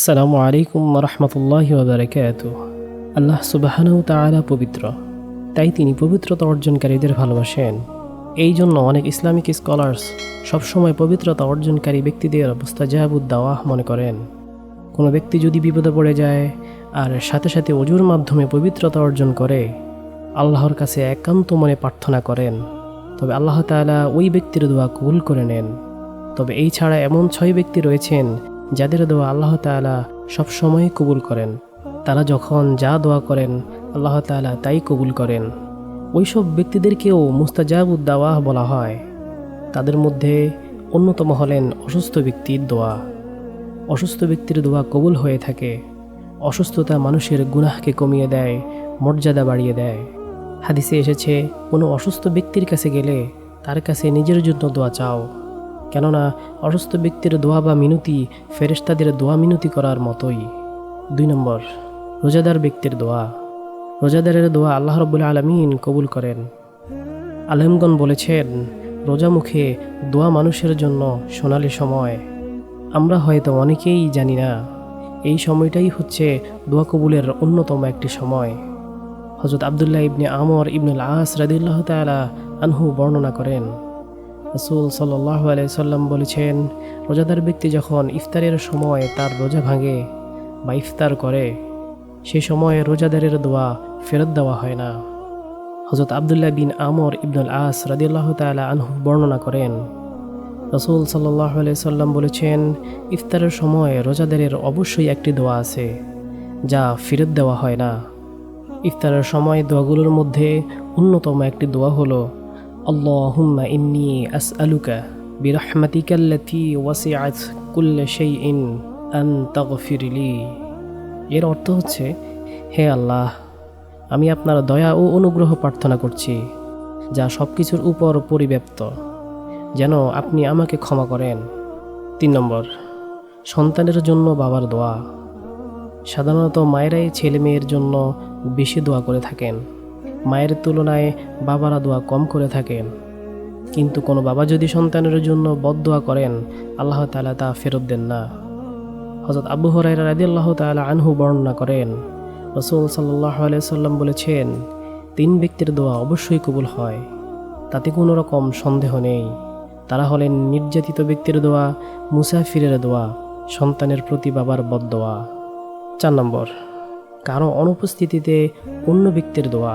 আসসালামু আলাইকুম রহমতুল্লাহ বারকাত আল্লাহ সুবাহানু তাআলা পবিত্র। তাই তিনি পবিত্রতা অর্জনকারীদের ভালোবাসেন। এই জন্য অনেক ইসলামিক স্কলার্স সবসময় পবিত্রতা অর্জনকারী ব্যক্তিদের অবস্থা জাহাবুদ দাওয়াহ মনে করেন। কোনো ব্যক্তি যদি বিপদে পড়ে যায় আর সাথে সাথে অজুর মাধ্যমে পবিত্রতা অর্জন করে, আল্লাহর কাছে একান্ত মনে প্রার্থনা করেন। তবে আল্লাহ তাআলা ওই ব্যক্তির দোয়া কবুল করে নেন। তবে এই ছাড়া এমন ছয় ব্যক্তি রয়েছেন যাদের দোয়া আল্লাহ তাআলা সবসময় কবুল করেন। তারা যখন যা দোয়া করেন, আল্লাহ তাআলা তাই কবুল করেন। ওইসব ব্যক্তিদেরকেও মুস্তাজাবুদ দাওয়াহ বলা হয়। তাদের মধ্যে অন্যতম হলেন অসুস্থ ব্যক্তির দোয়া। অসুস্থ ব্যক্তির দোয়া কবুল হয়ে থাকে। অসুস্থতা মানুষের গুনাহকে কমিয়ে দেয়, মর্যাদা বাড়িয়ে দেয়। হাদিসে এসেছে, কোনো অসুস্থ ব্যক্তির কাছে গেলে তার কাছে নিজের জন্য দোয়া চাও। কেননা অসুস্থ ব্যক্তির দোয়া বা মিনতি ফেরেশতাদের দোয়া মিনতি করার মতোই। দুই নম্বর, রোজাদার ব্যক্তির দোয়া। রোজাদারের দোয়া আল্লাহ রব্বুল আলমিন কবুল করেন। আলমগণ বলেছেন, রোজা মুখে দোয়া মানুষের জন্য সোনালি সময়। আমরা হয়তো অনেকেই জানি না, এই সময়টাই হচ্ছে দোয়া কবুলের অন্যতম একটি সময়। হজরত আবদুল্লাহ ইবনে আমর ইবনুল আস রাদিল্লাহ তালা আনহু বর্ণনা করেন রসুল সাল্লাহ সাল্লাম বলেছেন, রোজাদার ব্যক্তি যখন ইফতারের সময় তার রোজা ভাঙে বা ইফতার করে, সে সময় রোজাদারের দোয়া ফেরত দেওয়া হয় না। হজরত আবদুল্লাহ বিন আমর ইবনুল আস রাদিল্লাহ তালা আনহু বর্ণনা করেন, রসুল সাল্লাহ সাল্লাম বলেছেন, ইফতারের সময় রোজাদারের অবশ্যই একটি দোয়া আছে, যা ফেরত দেওয়া হয় না। ইফতারের সময় দোয়াগুলোর মধ্যে অন্যতম একটি দোয়া হলো আল্লাহুম্মা ইন্নি আস আলুকা বিরহমাতিকাল্লাতি ওয়াসিআত কুল্লে সেই ইন আন তাগফিরলি এর অর্থ হচ্ছে, হে আল্লাহ, আমি আপনার দয়া ও অনুগ্রহ প্রার্থনা করছি, যা সব কিছুর উপর পরিব্যাপ্ত, যেন আপনি আমাকে ক্ষমা করেন। তিন নম্বর, সন্তানের জন্য বাবার দোয়া। সাধারণত মায়েরাই ছেলে মেয়ের জন্য বেশি দোয়া করে থাকেন। মায়ের তুলনায় বাবারা দোয়া কম করে থাকেন। কিন্তু কোনো বাবা যদি সন্তানের জন্য বদদোয়া করেন, আল্লাহ তালা তা ফেরত দেন না। হজরত আবু হরাইরা রাদি আল্লাহ তালা আনহু বর্ণনা করেন, রসুল সাল্লাহ সাল্লাম বলেছেন, তিন ব্যক্তির দোয়া অবশ্যই কবুল হয়, তাতে কোনো রকম সন্দেহ নেই। তারা হলেন নির্যাতিত ব্যক্তির দোয়া, মুসাফিরের দোয়া, সন্তানের প্রতি বাবার বদদোয়া চার নম্বর, কারও অনুপস্থিতিতে অন্য ব্যক্তির দোয়া।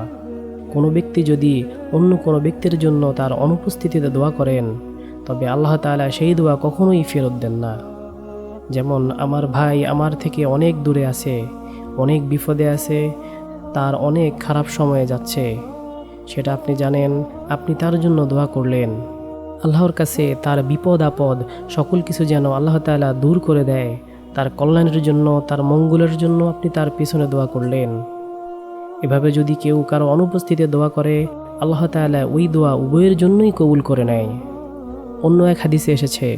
কোনো ব্যক্তি যদি অন্য কোনো ব্যক্তির জন্য তার অনুপস্থিতিতে দোয়া করেন, তবে আল্লাহ তাআলা সেই দোয়া কখনোই ফেরত দেন না। যেমন আমার ভাই আমার থেকে অনেক দূরে আছে, অনেক বিপদে আছে, তার অনেক খারাপ সময়ে যাচ্ছে। সেটা আপনি জানেন, আপনি তার জন্য দোয়া করলেন। আল্লাহর কাছে তার বিপদ আপদ সকল কিছু যেন আল্লাহ তাআলা দূর করে দেয়, তার কল্যাণের জন্য, তার মঙ্গলের জন্য আপনি তার পিছনে দোয়া করলেন। এভাবে যদি কেউ কারও অনুপস্থিতিতে দোয়া করে, আল্লাহ তাআলা ওই দোয়া উভয়ের জন্যই কবুল করে নেয়। অন্য এক হাদিসে এসেছে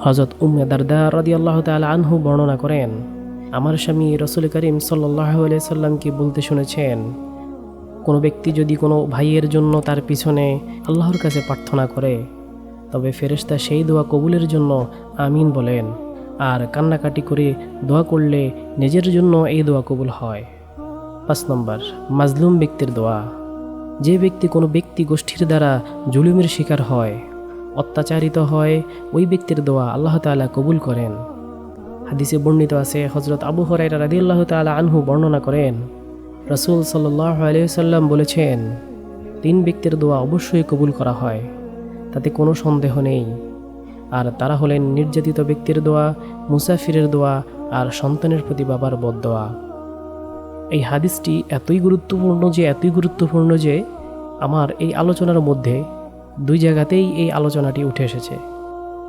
হজরত উম্মে দারদা রদি আল্লাহ তাআলা আনহু বর্ণনা করেন, আমার স্বামী রসুল করিম সাল্লাহ সাল্লামকে বলতে শুনেছেন, কোনো ব্যক্তি যদি কোনো ভাইয়ের জন্য তার পিছনে আল্লাহর কাছে প্রার্থনা করে, তবে ফেরেশতা সেই দোয়া কবুলের জন্য আমিন বলেন। আর কান্নাকাটি করে দোয়া করলে নিজের জন্য এই দোয়া কবুল হয়। পাঁচ নম্বর, মাজলুম ব্যক্তির দোয়া। যে ব্যক্তি কোনো ব্যক্তি গোষ্ঠীর দ্বারা জুলুমের শিকার হয়, অত্যাচারিত হয়, ওই ব্যক্তির দোয়া আল্লাহ তাআলা কবুল করেন। হাদিসে বর্ণিত আছে হজরত আবু হরাইরা রাদি আল্লাহ তালা আনহু বর্ণনা করেন, রসুল সাল্লাহ আলিয়াল্লাম বলেছেন, তিন ব্যক্তির দোয়া অবশ্যই কবুল করা হয়, তাতে কোনো সন্দেহ নেই। আর তারা হলেন নির্যাতিত ব্যক্তির দোয়া, মুসাফিরের দোয়া আর সন্তানের প্রতি বাবার বদোয়া এই হাদিসটি এতই গুরুত্বপূর্ণ যে, এতই গুরুত্বপূর্ণ যে, আমার এই আলোচনার মধ্যে দুই জায়গাতেই এই আলোচনাটি উঠে এসেছে।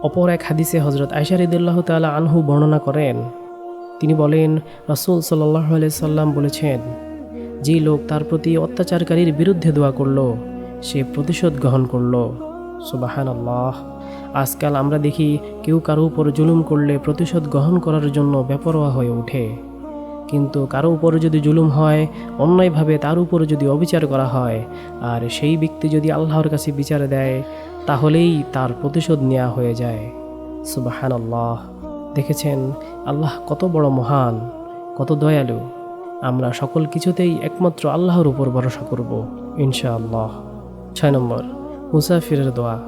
অপর এক হাদিসে হজরত আয়সারিদুল্লাহ তালা আনহু বর্ণনা করেন, তিনি বলেন, রসুল সাল্লাহ সাল্লাম বলেছেন, যে লোক তার প্রতি অত্যাচারকারীর বিরুদ্ধে দোয়া করল, সে প্রতিশোধ গ্রহণ করল। সুবাহান আল্লাহ আজকাল আমরা দেখি, কেউ কারও উপর জুলুম করলে প্রতিশোধ গ্রহণ করার জন্য বেপরোয়া হয়ে ওঠে। কিন্তু কারও উপরে যদি জুলুম হয়, অন্যায়ভাবে তার উপরে যদি অবিচার করা হয়, আর সেই ব্যক্তি যদি আল্লাহর কাছে বিচার দেয়, তাহলেই তার প্রতিশোধ নেওয়া হয়ে যায়। সুবাহান আল্লাহ দেখেছেন, আল্লাহ কত বড় মহান, কত দয়ালু। আমরা সকল কিছুতেই একমাত্র আল্লাহর উপর ভরসা করব, ইনশাআল্লাহ। ছয় নম্বর, মুসাফিরের দোয়া।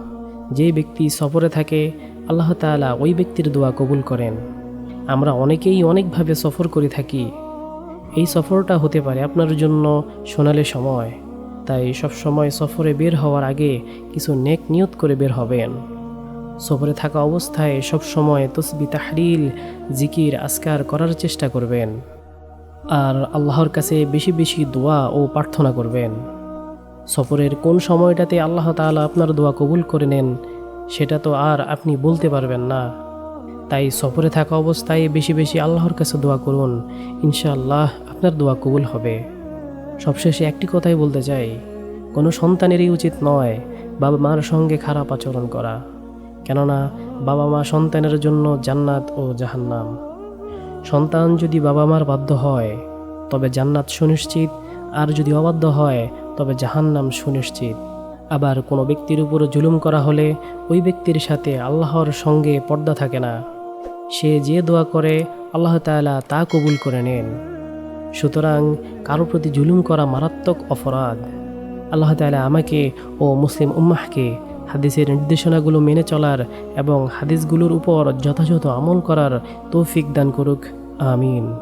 যে ব্যক্তি সফরে থাকে, আল্লাহ তাআলা ওই ব্যক্তির দোয়া কবুল করেন। আমরা অনেকেই অনেকভাবে সফর করে থাকি। এই সফরটা হতে পারে আপনার জন্য সোনালি সময়। তাই সব সময় সফরে বের হওয়ার আগে কিছু নেক নিয়ত করে বের হবেন। সফরে থাকা অবস্থায় সব সময় তসবি তাহরিল জিকির আসকার করার চেষ্টা করবেন। আর আল্লাহর কাছে বেশি বেশি দোয়া ও প্রার্থনা করবেন। সফরের কোন সময়টাতে আল্লাহ তাআলা আপনার দোয়া কবুল করে নেন, সেটা তো আর আপনি বলতে পারবেন না। তাই সফরে থাকা অবস্থায় বেশি বেশি আল্লাহর কাছে দোয়া করুন। ইনশাআল্লাহ আপনার দোয়া কবুল হবে। সবশেষে একটি কথাই বলতে চাই, কোনো সন্তানেরই উচিত নয় বাবা মার সঙ্গে খারাপ আচরণ করা, কেননা বাবা মা সন্তানের জন্য জান্নাত ও জাহান্নাম। সন্তান যদি বাবা মার বাধ্য হয়, তবে জান্নাত সুনিশ্চিত, আর যদি অবাধ্য হয়, তবে জাহান্নাম সুনিশ্চিত। আবার কোনো ব্যক্তির উপর জুলুম করা হলে ওই ব্যক্তির সাথে আল্লাহর সঙ্গে পর্দা থাকে না। সে যে দোয়া করে, আল্লাহ তালা তা কবুল করে নেন। সুতরাং কারও প্রতি জুলুম করা মারাত্মক অপরাধ। আল্লাহ তালা আমাকে ও মুসলিম উম্মাহকে হাদিসের নির্দেশনাগুলো মেনে চলার এবং হাদিসগুলোর উপর যথাযথ আমল করার তৌফিক দান করুক। আমিন।